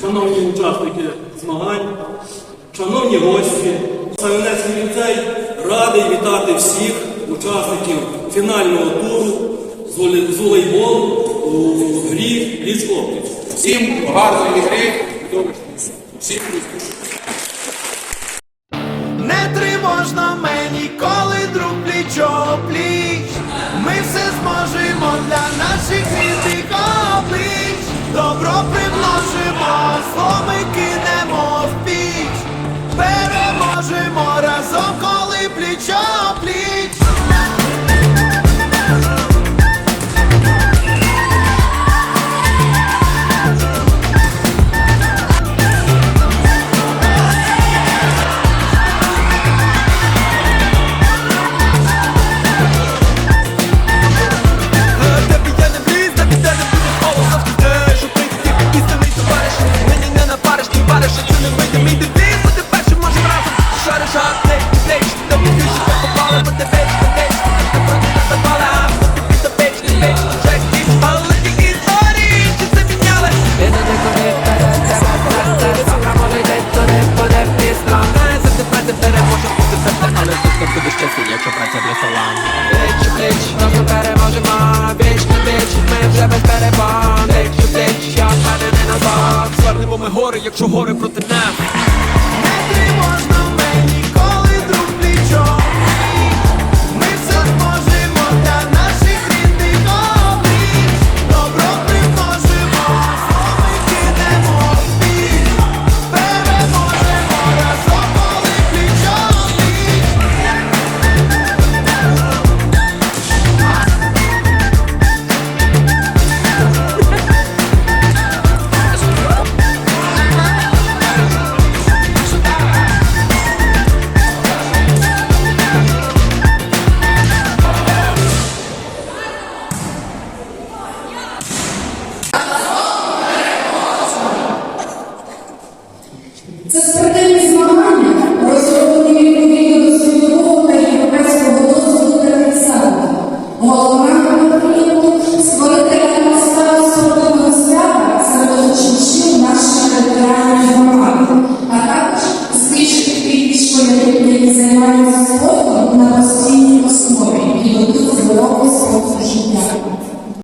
Шановні учасники змагань, шановні гості, Савинецький ліцей радий вітати всіх учасників фінального туру з волейболу у грі ліс опліч. Всім гарної гри, всім успішно. Не тривожно мене. Charlie. Не якщо праця для салам Плеч, плеч, разом переможемо Віч на віч, ми вже без перебан Плеч, плеч, я впевнений на вас Звернемо ми гори, якщо Senhor, nós todos